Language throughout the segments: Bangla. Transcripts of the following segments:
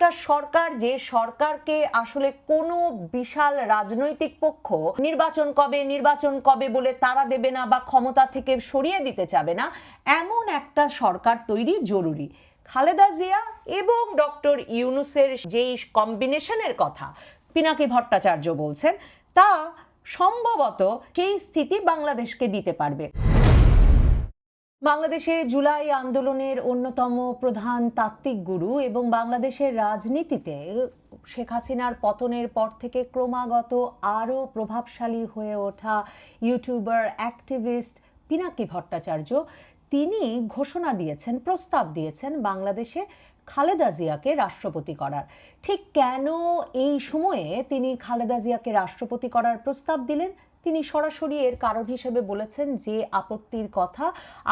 একটা সরকার যে সরকারকে আসলে কোনো বিশাল রাজনৈতিক পক্ষ নির্বাচন কবে নির্বাচন কবে বলে তারা দেবে না বা ক্ষমতা থেকে সরিয়ে দিতে চাবে না, এমন একটা সরকার তৈরি জরুরি। খালেদা জিয়া এবং ডক্টর ইউনুসের যেই কম্বিনেশনের কথা পিনাকি ভট্টাচার্য বলছেন, তা সম্ভবত সেই স্থিতি বাংলাদেশকে দিতে পারবে। বাংলাদেশে জুলাই আন্দোলনের অন্যতম প্রধান তাত্ত্বিক গুরু এবং বাংলাদেশের রাজনীতিতে শেখ হাসিনার পতনের পর থেকে ক্রমাগত আরও প্রভাবশালী হয়ে ওঠা ইউটিউবার, অ্যাক্টিভিস্ট পিনাকি ভট্টাচার্য। তিনি ঘোষণা দিয়েছেন, প্রস্তাব দিয়েছেন বাংলাদেশে খালেদা জিয়াকে রাষ্ট্রপতি করার। ঠিক কেন এই সময়ে তিনি খালেদা জিয়াকে রাষ্ট্রপতি করার প্রস্তাব দিলেন? তিনি সরাসরি এর কারণ হিসেবে বলেছেন যে আপত্তির কথা।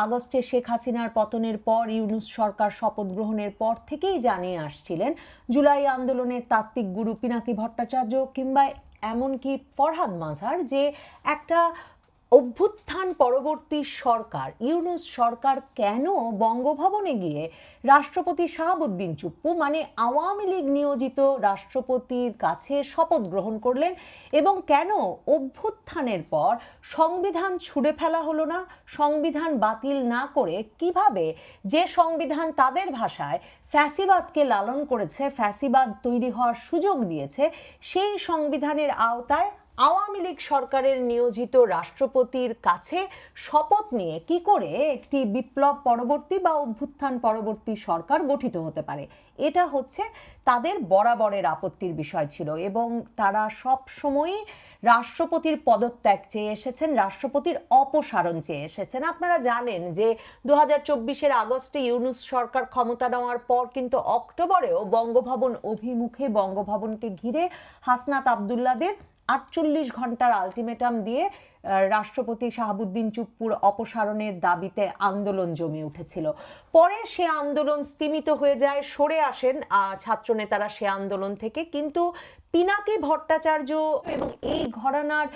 আগস্টে শেখ হাসিনার পতনের পর ইউনুস সরকার শপথ গ্রহণের পর থেকেই জানিয়ে আসছিলেন, জুলাই আন্দোলনের তাত্ত্বিক গুরু পিনাকি ভট্টাচার্য কিংবা এমনকি ফরহাদ মাঝার যে একটা অভ্যুত্থান পরবর্তী সরকার, ইউনুস সরকার কেন বঙ্গভবনে গিয়ে রাষ্ট্রপতি শাহাবুদ্দিন চুপ্পু মানে আওয়ামী লীগ নিয়োজিত রাষ্ট্রপতির কাছে শপথ গ্রহণ করলেন এবং কেন অভ্যুত্থানের পর সংবিধান ছুড়ে ফেলা হলো না, সংবিধান বাতিল না করে কীভাবে যে সংবিধান তাদের ভাষায় ফ্যাসিবাদকে লালন করেছে, ফ্যাসিবাদ তৈরি হওয়ার সুযোগ দিয়েছে, সেই সংবিধানের আওতায় আওয়ামী লীগ সরকারের নিয়োজিত রাষ্ট্রপতির কাছে শপথ নিয়ে কি করে একটি বিপ্লব পরবর্তী বা অভ্যুত্থান পরবর্তী সরকার গঠিত হতে পারে? এটা হচ্ছে তাদের বরাবরের আপত্তির বিষয় ছিল এবং তারা সব সময়ই রাষ্ট্রপতির পদত্যাগ চেয়ে এসেছেন, রাষ্ট্রপতির অপসারণ চেয়ে এসেছেন। আপনারা জানেন যে দু হাজার চব্বিশের আগস্টে ইউনুস সরকার ক্ষমতা নেওয়ার পর কিন্তু অক্টোবরেও বঙ্গভবন অভিমুখে বঙ্গভবনকে ঘিরে হাসনাত আবদুল্লাদের আটচল্লিশ ঘণ্টার আলটিমেটাম দিয়ে রাষ্ট্রপতি শাহাবুদ্দিন চুপ্পুর অপসারণের দাবিতে আন্দোলন জমে উঠেছিল। পরে সে আন্দোলন স্তীমিত হয়ে যায়, সরে আসেন ছাত্রনেতারা সে আন্দোলন থেকে। কিন্তু পিনাকি ভট্টাচার্য এবং এই ঘরানার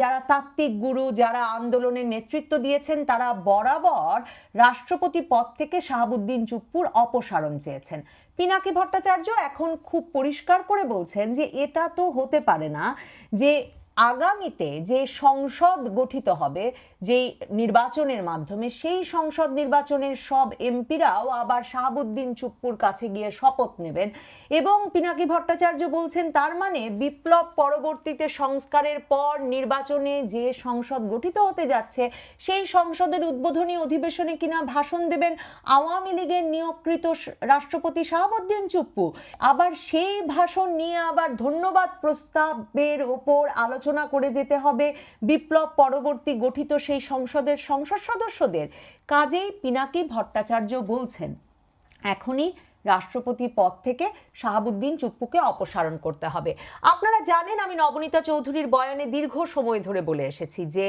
যারা তাত্ত্বিক গুরু, যারা আন্দোলনের নেতৃত্ব দিয়েছেন, তারা বরাবর রাষ্ট্রপতি পদ থেকে শাহাবুদ্দিন চুপ্পুর অপসারণ চেয়েছেন। পিনাকি ভট্টাচার্য এখন খুব পরিষ্কার করে বলছেন যে এটা তো হতে পারে না যে আগামীতে যে সংসদ গঠিত হবে, যেই নির্বাচনের মাধ্যমে, সেই সংসদ নির্বাচনের সব এমপিরাও আবার শাহাবুদ্দিন চুপ্পুর কাছে গিয়ে শপথ নেবেন। এবং পিনাকি ভট্টাচার্য বলছেন, তার মানে বিপ্লব পরবর্তীতে সংস্কারের পর নির্বাচনে যে সংসদ গঠিত হতে যাচ্ছে, সেই সংসদের উদ্বোধনী অধিবেশনে কিনা ভাষণ দেবেন আওয়ামী লীগের নিয়োগকৃত রাষ্ট্রপতি শাহাবুদ্দিন চুপ্পু। আবার সেই ভাষণ নিয়ে আবার ধন্যবাদ প্রস্তাবের ওপর আলোচনা করে যেতে হবে। বিপ্লব পরবর্তী গঠিত সেই সংসদের সংসদ সদস্যদের কাজেই পিনাকি ভট্টাচার্য বলছেন, এখনই রাষ্ট্রপতি পদ থেকে শাহাবুদ্দিন চুপ্পুকে অপসারণ করতে হবে। আপনারা জানেন, আমি নবনীতা চৌধুরীর বয়ানে দীর্ঘ সময় ধরে বলে এসেছি যে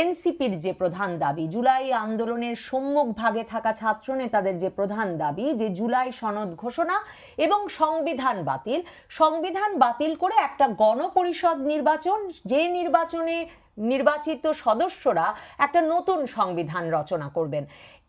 এনসিপির যে প্রধান দাবি, জুলাই আন্দোলনের সম্মুখ ভাগে থাকা ছাত্র নেতাদের যে প্রধান দাবি, যে জুলাই সনদ ঘোষণা এবং সংবিধান বাতিল সংবিধান বাতিল করে একটা গণপরিষদ নির্বাচন, যে নির্বাচনে নির্বাচিত সদস্যরা একটা নতুন সংবিধান রচনা করবেন।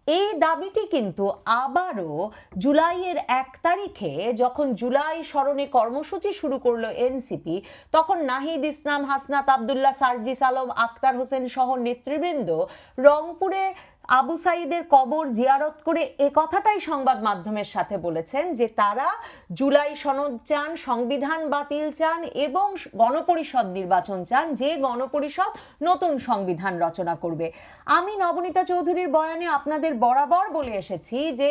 এই দাবিটি কিন্তু আবারও জুলাইয়ের এক তারিখে যখন জুলাই স্মরণে কর্মসূচি শুরু করল এনসিপি, তখন নাহিদ ইসলাম, হাসনাত আবদুল্লাহ, সার্জিস আলম আক্তার হোসেন সহ নেতৃবৃন্দ রংপুরে আবু সাইদের কবর জিয়ারত করে এ কথাটাই সংবাদ মাধ্যমের সাথে বলেছেন যে তারা জুলাই সনদ চান, সংবিধান বাতিল চান এবং গণপরিষদ নির্বাচন চান, যে গণপরিষদ নতুন সংবিধান রচনা করবে। আমি নবনীতা চৌধুরীর বয়ানে আপনাদের বরাবর বলে এসেছি যে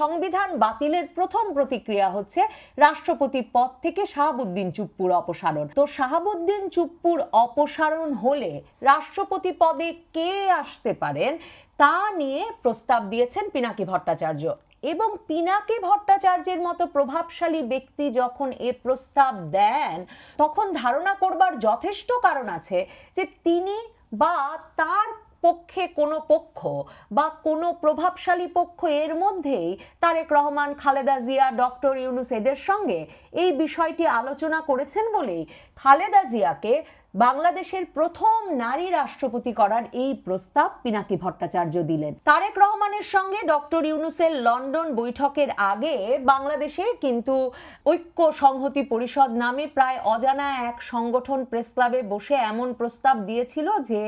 সংবিধান বাতিলের প্রথম প্রতিক্রিয়া হচ্ছে রাষ্ট্রপতি পদ থেকে শাহাবুদ্দিন চুপ্পুর অপসারণ। তো শাহাবুদ্দিন চুপ্পুর অপসারণ হলে রাষ্ট্রপতি পদে কে আসতে পারেন? তা নিয়ে প্রস্তাব দিয়েছেন পিনাকি ভট্টাচার্য। এবং পিনাকি ভট্টাচার্যের মতো প্রভাবশালী ব্যক্তি যখন এ প্রস্তাব দেন, তখন ধারণা করবার যথেষ্ট কারণ আছে যে তিনি বা তার পক্ষে কোনো পক্ষ বা কোনো প্রভাবশালী পক্ষ এর মধ্যেই তারেক রহমান, খালেদা জিয়া, ডক্টর ইউনুস এদের সঙ্গে এই বিষয়টি আলোচনা করেছেন বলেই খালেদা জিয়াকে বাংলাদেশের প্রথম নারী রাষ্ট্রপতি করার এই প্রস্তাব পিনাকি ভট্টাচার্য দিলেন। তারেক রহমানের সঙ্গে ডক্টর ইউনুসের লন্ডন বৈঠকের আগে বাংলাদেশে কিন্তু ঐক্য সংহতি পরিষদ নামে প্রায় অজানা এক সংগঠন প্রেস ক্লাবে বসে এমন প্রস্তাব দিয়েছিল যে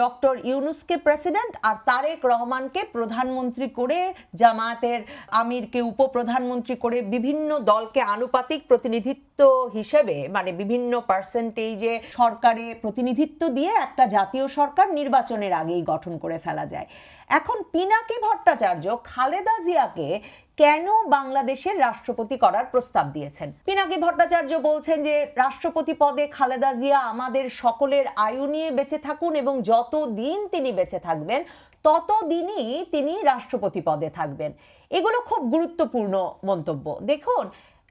ডক্টর ইউনুসকে প্রেসিডেন্ট আর তারেক রহমানকে প্রধানমন্ত্রী করে, জামায়াতের আমিরকে উপপ্রধানমন্ত্রী করে বিভিন্ন দলকে আনুপাতিক প্রতিনিধিত্ব হিসেবে মানে বিভিন্ন পার্সেন্টেজে সরকারে প্রতিনিধিত্ব দিয়ে একটা জাতীয় সরকার নির্বাচনের আগেই গঠন করে ফেলা যায়। এখন পিনাকি ভট্টাচার্য খালেদা জিয়াকে কেন বাংলাদেশের রাষ্ট্রপতি করার প্রস্তাব দিয়েছেন? পিনাকি ভট্টাচার্য বলছেন যে, রাষ্ট্রপতি পদে খালেদা জিয়া আমাদের সকলের আয়ু নিয়ে বেঁচে থাকুন এবং যত দিন তিনি বেঁচে থাকবেন ততদিনই তিনি রাষ্ট্রপতি পদে থাকবেন। এগুলো খুব গুরুত্বপূর্ণ মন্তব্য। দেখুন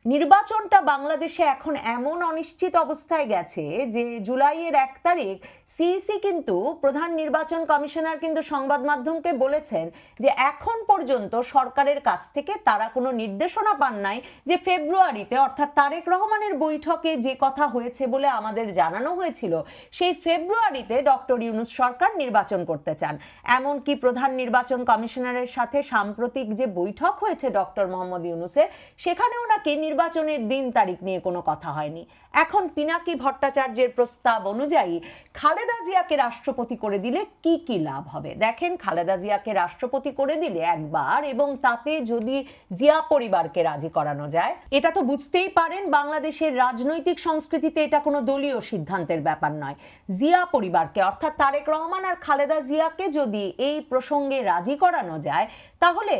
নির্বাচনটা বাংলাদেশে এখন এমন অনিশ্চিত অবস্থায় গেছে যে জুলাইয়ের এক তারিখ সিইসি কিন্তু প্রধান নির্বাচন কমিশনার কিন্তু সংবাদ মাধ্যমকে বলেছেন যে এখন পর্যন্ত সরকারের কাছ থেকে তারা কোনো নির্দেশনা পান নাই যে ফেব্রুয়ারিতে অর্থাৎ তারেক রহমানের বৈঠকে যে কথা হয়েছে বলে আমাদের জানানো হয়েছিল, সেই ফেব্রুয়ারিতে ডক্টর ইউনুস সরকার নির্বাচন করতে চান। এমনকি প্রধান নির্বাচন কমিশনারের সাথে সাম্প্রতিক যে বৈঠক হয়েছে ডক্টর মোহাম্মদ ইউনুসের, সেখানেও নাকি নির্বাচনের দিন তারিখ নিয়ে কোনো কথা হয়নি। এখন পিনাকি ভট্টাচার্যের প্রস্তাব অনুযায়ী খালেদা জিয়াকে রাষ্ট্রপতি করে দিলে কি কি লাভ হবে? দেখেন, খালেদা জিয়াকে রাষ্ট্রপতি করে দিলে একবার এবং তাতে যদি জিয়া পরিবারকে রাজি করানো যায়, এটা তো বুঝতেই পারেন, বাংলাদেশের রাজনৈতিক সংস্কৃতিতে এটা কোনো দলীয় সিদ্ধান্তের ব্যাপার নয়। জিয়া পরিবারকে, অর্থাৎ তারেক রহমান আর খালেদা জিয়াকে যদি এই প্রসঙ্গে রাজি করানো যায়, তাহলে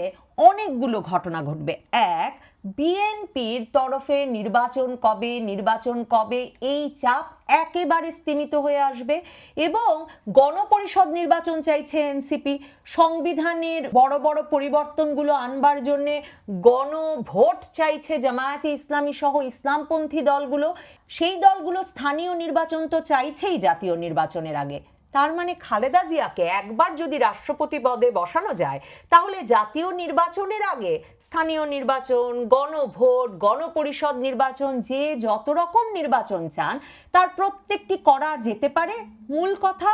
অনেকগুলো ঘটনা ঘটবে। এক বিএনপির তরফে নির্বাচন কবে নির্বাচন কবে, এই চাপ একেবারে স্তীমিত হয়ে আসবে এবং গণপরিষদ নির্বাচন চাইছে এনসিপি। সংবিধানের বড় বড় পরিবর্তনগুলো আনবার জন্যে গণভোট চাইছে জামায়াতে ইসলামী সহ ইসলামপন্থী দলগুলো। সেই দলগুলো স্থানীয় নির্বাচন তো চাইছেই জাতীয় নির্বাচনের আগে। তার মানে খালেদা জিয়াকে একবার যদি রাষ্ট্রপতি পদে বসানো যায়, তাহলে জাতীয় নির্বাচনের আগে স্থানীয় নির্বাচন, গণভোট, গণপরিষদ নির্বাচন, যে যত রকম নির্বাচন চান, তার প্রত্যেকটি করা যেতে পারে। মূল কথা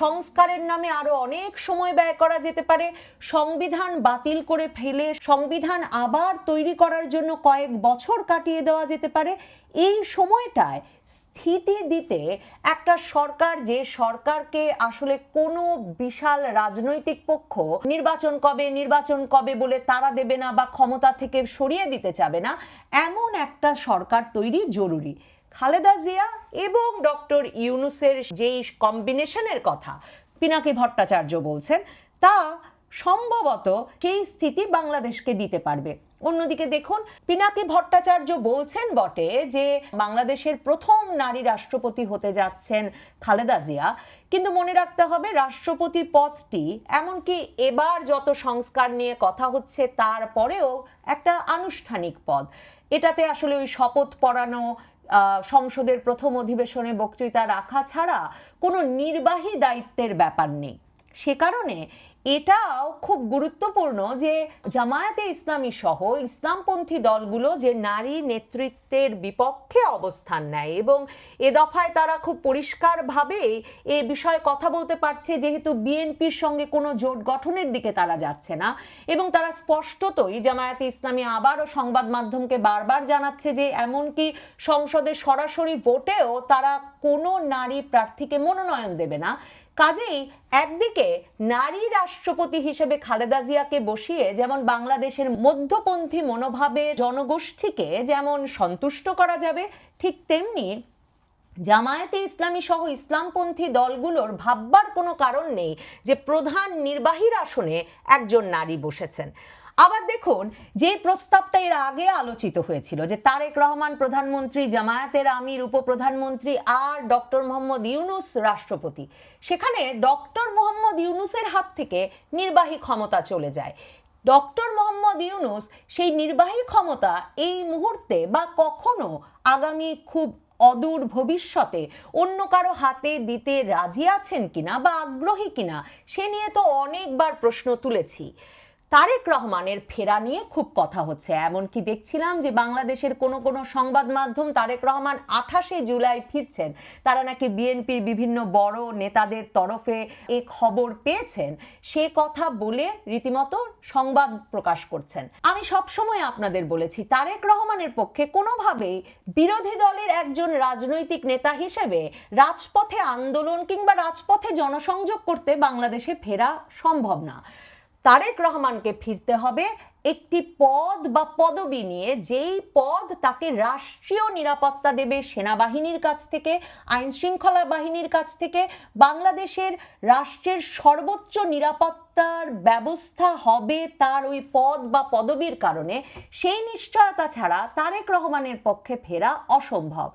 সংস্কারের নামে আরও অনেক সময় ব্যয় করা যেতে পারে। সংবিধান বাতিল করে ফেলে, সংবিধান আবার তৈরি করার জন্য কয়েক বছর কাটিয়ে দেওয়া যেতে পারে। এই সময়টায় স্থিতি দিতে একটা সরকার, যে সরকারকে আসলে কোনো বিশাল রাজনৈতিক পক্ষ নির্বাচন কবে নির্বাচন কবে বলে তারা দেবে না বা ক্ষমতা থেকে সরিয়ে দিতে চাবে না, এমন একটা সরকার তৈরি জরুরি। খালেদা জিয়া এবং ডক্টর ইউনুসের যেই কম্বিনেশনের কথা পিনাকি ভট্টাচার্য বলছেন, তা সম্ভবত সেই স্থিতি বাংলাদেশকে দিতে পারবে। অন্যদিকে দেখুন, পিনাকি ভট্টাচার্য বলছেন বটে যে বাংলাদেশের প্রথম নারী রাষ্ট্রপতি হতে যাচ্ছেন খালেদা জিয়া। কিন্তু মনে রাখতে হবে, রাষ্ট্রপতি পদটি এমনকি এবার যত সংস্কার নিয়ে কথা হচ্ছে তারপরেও একটা আনুষ্ঠানিক পদ। এটাতে আসলে ওই শপথ পড়ানো সংসদের প্রথম অধিবেশনে বক্তৃতা রাখা ছাড়া কোনো নির্বাহী দায়িত্বের ব্যাপার নেই। সে কারণে এটাও খুব গুরুত্বপূর্ণ যে জামায়াতে ইসলামী সহ ইসলামপন্থী দলগুলো যে নারী নেতৃত্বের বিপক্ষে অবস্থান নেয় এবং এ দফায় তারা খুব পরিষ্কারভাবে এ বিষয়ে কথা বলতে পারছে, যেহেতু বিএনপির সঙ্গে কোনো জোট গঠনের দিকে তারা যাচ্ছে না এবং তারা স্পষ্টতই জামায়াতে ইসলামী আবারও সংবাদ মাধ্যমকে বারবার জানাচ্ছে যে এমনকি সংসদে সরাসরি ভোটেও তারা কোনো নারী প্রার্থীকে মনোনয়ন দেবে না। কাজেই একদিকে নারী রাষ্ট্রপতি হিসেবে খালেদা জিয়াকে বসিয়ে যেমন বাংলাদেশের মধ্যপন্থী মনোভাবে জনগোষ্ঠীকে যেমন সন্তুষ্ট করা যাবে, ঠিক তেমনি জামায়াতে ইসলামী সহ ইসলামপন্থী দলগুলোর ভাববার কোনো কারণ নেই যে প্রধান নির্বাহীর আসনে একজন নারী বসেছেন। আবার দেখুন, যে প্রস্তাবটা এর আগে আলোচিত হয়েছিল যে তারেক রহমান প্রধানমন্ত্রী, জামায়াতের আমির, উপপ্রধানমন্ত্রী আর ডক্টর মোহাম্মদ ইউনুস রাষ্ট্রপতি। সেখানে ডক্টর মোহাম্মদ ইউনুসের হাত থেকে নির্বাহী ক্ষমতা চলে যায়। ডক্টর মোহাম্মদ ইউনুস সেই নির্বাহী ক্ষমতা এই মুহূর্তে বা কখনো আগামী খুব অদূর ভবিষ্যতে অন্য কারও হাতে দিতে রাজি আছেন কিনা বা আগ্রহী কিনা, সে নিয়ে তো অনেকবার প্রশ্ন তুলেছি। তারেক রহমানের ফেরা নিয়ে খুব কথা হচ্ছে। এমনকি দেখছিলাম যে বাংলাদেশের কোনো কোনো সংবাদ মাধ্যম তারেক রহমান আঠাশে জুলাই ফিরছেন। তারা নাকি বিএনপির বিভিন্ন বড় নেতাদের তরফে এ খবর পেয়েছেন। সে কথা বলে রীতিমতো সংবাদ প্রকাশ করছেন। আমি সবসময় আপনাদের বলেছি, তারেক রহমানের পক্ষে কোনোভাবেই বিরোধী দলের একজন রাজনৈতিক নেতা হিসেবে রাজপথে আন্দোলন কিংবা রাজপথে জনসংযোগ করতে বাংলাদেশে ফেরা সম্ভব না। তারেক রহমানকে ফিরতে হবে একটি পদ বা পদবি নিয়ে। যেই পদ তাকে রাষ্ট্রীয় নিরাপত্তা দেবে সেনাবাহিনীর কাছ থেকে আইন শৃঙ্খলা বাহিনীর কাছ থেকে। বাংলাদেশের রাষ্ট্রের সর্বোচ্চ নিরাপত্তার ব্যবস্থা হবে তার ওই পদ বা পদবির কারণে। সেই নিশ্চয়তা ছাড়া তারেক রহমানের পক্ষে ফেরা অসম্ভব।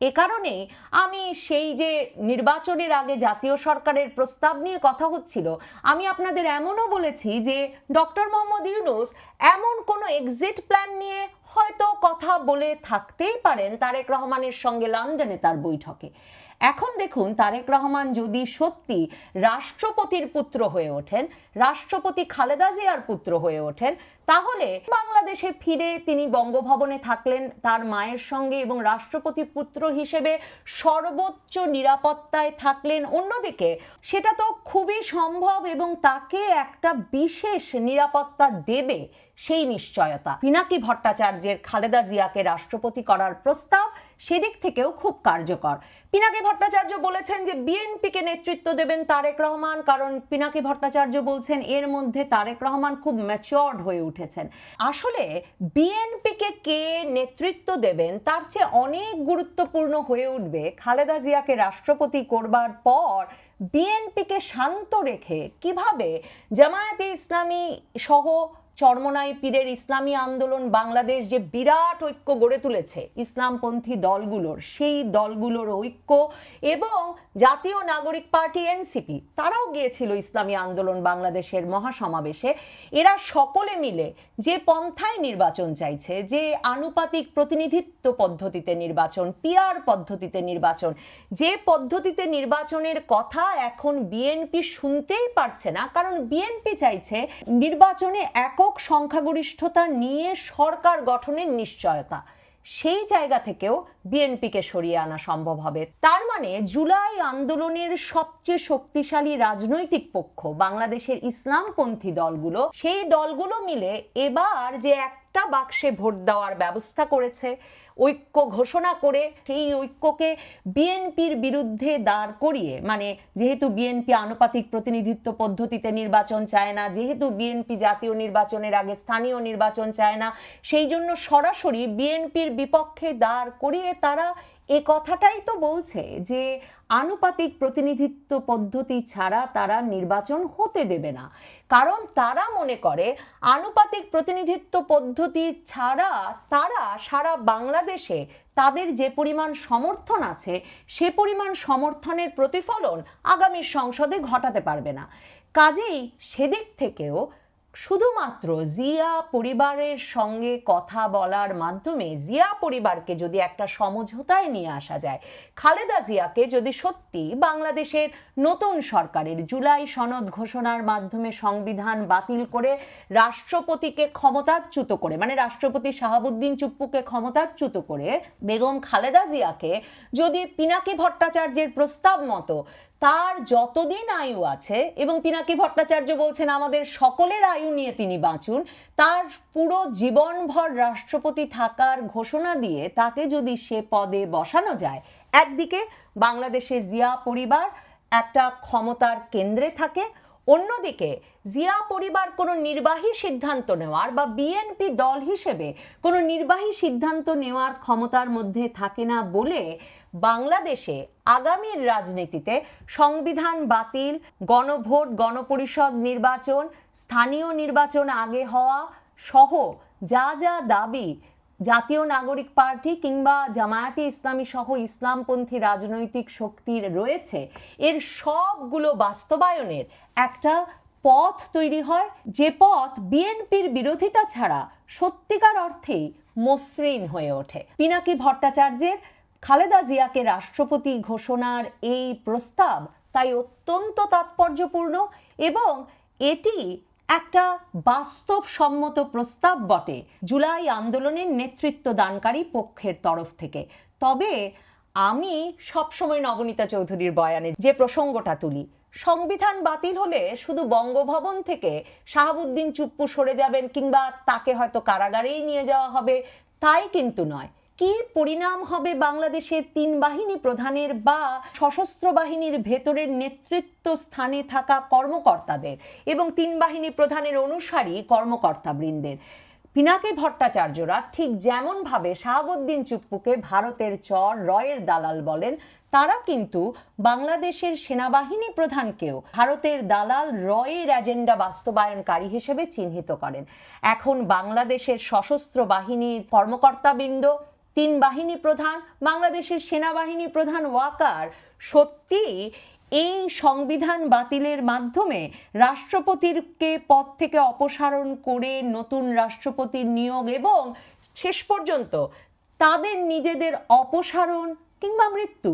এ কারণে আমি সেই যে নির্বাচনের আগে জাতীয় সরকারের প্রস্তাব নিয়ে কথা হচ্ছিল, আমি আপনাদের এমনও বলেছি যে ডক্টর মোহাম্মদ ইউনুস এমন কোনো এক্সিট প্ল্যান নিয়ে হয়তো কথা বলে থাকতেই পারেন তারেক রহমানের সঙ্গে লন্ডনে তার বৈঠকে। এখন দেখুন তারেক রহমান যদি সত্যি রাষ্ট্রপতির পুত্র হয়ে ওঠেন, রাষ্ট্রপতি খালেদা জিয়ার পুত্র হয়ে ওঠেন, তাহলে বাংলাদেশে ফিরে তিনি বঙ্গভবনে থাকলেন তার মায়ের সঙ্গে এবং রাষ্ট্রপতি পুত্র হিসেবে সর্বোচ্চ নিরাপত্তায় থাকলেন। অন্যদিকে সেটা তো খুবই সম্ভব এবং তাকে একটা বিশেষ নিরাপত্তা দেবে সেই নিশ্চয়তা। পিনাকি ভট্টাচার্যের খালেদা জিয়াকে রাষ্ট্রপতি করার প্রস্তাব সেদিক থেকেও খুব কার্যকর। পিনাকি ভট্টাচার্য বলেছেন যে, বিএনপিকে নেতৃত্ব দেবেন তারেক রহমান, কারণ পিনাকি ভট্টাচার্য বলছেন এর মধ্যে তারেক রহমান খুব ম্যাচিওর্ড হয়ে উঠেছেন। আসলে বিএনপিকে কে নেতৃত্ব দেবেন তার চেয়ে অনেক গুরুত্বপূর্ণ হয়ে উঠবে খালেদা জিয়াকে রাষ্ট্রপতি করবার পর বিএনপিকে শান্ত রেখে কীভাবে জামায়াতে ইসলামী সহ চরমনাই পীরের ইসলামী আন্দোলন বাংলাদেশ যে বিরাট ঐক্য গড়ে তুলেছে, ইসলামপন্থী দলগুলোর, সেই দলগুলোর ঐক্য এবং জাতীয় নাগরিক পার্টি এনসিপি, তারাও গিয়েছিল ইসলামী আন্দোলন বাংলাদেশের মহাসমাবেশে। এরা সকলে মিলে যে পন্থায় নির্বাচন চাইছে, যে আনুপাতিক প্রতিনিধিত্ব পদ্ধতিতে নির্বাচন পিয়ার পদ্ধতিতে নির্বাচন, যে পদ্ধতিতে নির্বাচনের কথা এখন বিএনপি শুনতেই পারছে না, কারণ বিএনপি চাইছে নির্বাচনে একক সংখ্যাগরিষ্ঠতা নিয়ে সরকার গঠনের নিশ্চয়তা। সেই জায়গা থেকেও বিএনপিকে সরিয়ে আনা সম্ভব হবে। তার মানে জুলাই আন্দোলনের সবচেয়ে শক্তিশালী রাজনৈতিক পক্ষ বাংলাদেশের ইসলামপন্থী দলগুলো, সেই দলগুলো মিলে এবার যে একটা বাক্সে ভোট দেওয়ার ব্যবস্থা করেছে ঐক্য ঘোষণা করে সেই ঐক্যকে বিএনপির বিরুদ্ধে দাঁড় করিয়ে মানে যেহেতু বিএনপি আনুপাতিক প্রতিনিধিত্ব পদ্ধতিতে নির্বাচন চায় না, যেহেতু বিএনপি জাতীয় নির্বাচনের আগে স্থানীয় নির্বাচন চায় না, সেই জন্য সরাসরি বিএনপির বিপক্ষে দাঁড় করিয়ে তারা এ কথাটাই তো বলছে যে আনুপাতিক প্রতিনিধিত্ব পদ্ধতি ছাড়া তারা নির্বাচন হতে দেবে না। কারণ তারা মনে করে আনুপাতিক প্রতিনিধিত্ব পদ্ধতি ছাড়া তারা সারা বাংলাদেশে তাদের যে পরিমাণ সমর্থন আছে, সে পরিমাণ সমর্থনের প্রতিফলন আগামী সংসদে ঘটাতে পারবে না। কাজেই সেদিক থেকেও শুধুমাত্র জিয়া পরিবারের সঙ্গে কথা বলার মাধ্যমে জিয়া পরিবারকে যদি একটা সমঝোতায় নিয়ে আসা যায়, খালেদা জিয়াকে যদি সত্যি বাংলাদেশের নতুন সরকারের জুলাই সনদ ঘোষণার মাধ্যমে সংবিধান বাতিল করে রাষ্ট্রপতিকে ক্ষমতাচ্যুত করে মানে রাষ্ট্রপতি শাহাবুদ্দিন চুপ্পুকে ক্ষমতাচ্যুত করে, বেগম খালেদা জিয়াকে যদি পিনাকি ভট্টাচার্যের প্রস্তাব মতো তার যতদিন আয়ু আছে, এবং পিনাকি ভট্টাচার্য বলছেন, আমাদের সকলের আয়ু নিয়ে তিনি বাঁচুন। তার পুরো জীবনভর রাষ্ট্রপতি থাকার ঘোষণা দিয়ে তাকে যদি সে পদে বসানো যায়, একদিকে বাংলাদেশে জিয়া পরিবার একটা ক্ষমতার কেন্দ্রে থাকে, অন্যদিকে জিয়া পরিবার কোনো নির্বাহী সিদ্ধান্ত নেওয়ার বা বিএনপি দল হিসেবে কোনো নির্বাহী সিদ্ধান্ত নেওয়ার ক্ষমতার মধ্যে থাকে না বলে বাংলাদেশে আগামীর রাজনীতিতে সংবিধান বাতিল, গণভোট, গণপরিষদ নির্বাচন, স্থানীয় নির্বাচন আগে হওয়া সহ যা যা দাবি জাতীয় নাগরিক পার্টি কিংবা জামায়াতে ইসলামী সহ ইসলামপন্থী রাজনৈতিক শক্তির রয়েছে, এর সবগুলো বাস্তবায়নের একটা পথ তৈরি হয়। যে পথ বিএনপির বিরোধিতা ছাড়া সত্যিকার অর্থেই মসৃণ হয়ে ওঠে। পিনাকি ভট্টাচার্যের খালেদা জিয়াকে রাষ্ট্রপতি ঘোষণার এই প্রস্তাব তাই অত্যন্ত তাৎপর্যপূর্ণ এবং এটি একটা বাস্তবসম্মত প্রস্তাব বটে জুলাই আন্দোলনের নেতৃত্ব দানকারী পক্ষের তরফ থেকে। তবে আমি সবসময় নবনীতা চৌধুরীর বয়ানে যে প্রসঙ্গটা তুলি, সংবিধান বাতিল হলে শুধু বঙ্গভবন থেকে শাহাবুদ্দিন চুপ্পু সরে যাবেন কিংবা তাকে হয়তো কারাগারেই নিয়ে যাওয়া হবে, তাই কিন্তু নয়। কি পরিণাম হবে বাংলাদেশের তিন বাহিনী প্রধানের বা সশস্ত্র বাহিনীর ভেতরের নেতৃত্ব স্থানে থাকা কর্মকর্তাদের এবং তিন বাহিনী প্রধানের অনুসারী কর্মকর্তাবৃন্দের পিনাকে ভট্টাচার্যরা ঠিক যেমনভাবে শাহাবুদ্দিন চুপ্পুকে ভারতের চর রয়ের দালাল বলেন, তারা কিন্তু বাংলাদেশের সেনাবাহিনী প্রধানকেও ভারতের দালাল রয়ের এজেন্ডা বাস্তবায়নকারী হিসেবে চিহ্নিত করেন। এখন বাংলাদেশের সশস্ত্র বাহিনীর কর্মকর্তাবৃন্দ তিন বাহিনী প্রধান, বাংলাদেশের সেনাবাহিনী প্রধান ওয়াকার। সত্যি, এই সংবিধান বাতিলের মাধ্যমে রাষ্ট্রপতিরকে পদ থেকে অপসারণ করে নতুন রাষ্ট্রপতির নিয়োগ এবং শেষ পর্যন্ত তাদের নিজেদের অপসারণ কিংবা মৃত্যু,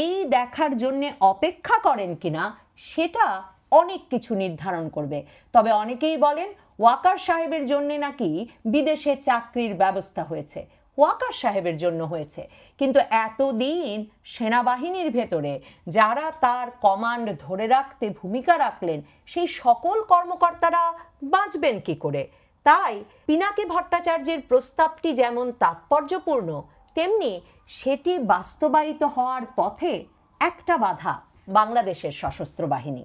এই দেখার জন্যে অপেক্ষা করেন কিনা সেটা অনেক কিছু নির্ধারণ করবে। তবে অনেকেই বলেন, ওয়াকার সাহেবের জন্যে নাকি বিদেশে চাকরির ব্যবস্থা হয়েছে। ওয়াকার সাহেবের জন্য হয়েছে। কিন্তু এতদিন সেনাবাহিনীর ভেতরে যারা তার কমান্ড ধরে রাখতে ভূমিকা রাখলেন, সেই সকল কর্মকর্তারা বাঁচবেন কি করে? তাই পিনাকি ভট্টাচার্যের প্রস্তাবটি যেমন তাৎপর্যপূর্ণ, তেমনি সেটি বাস্তবায়িত হওয়ার পথে একটা বাধা বাংলাদেশের সশস্ত্র বাহিনী।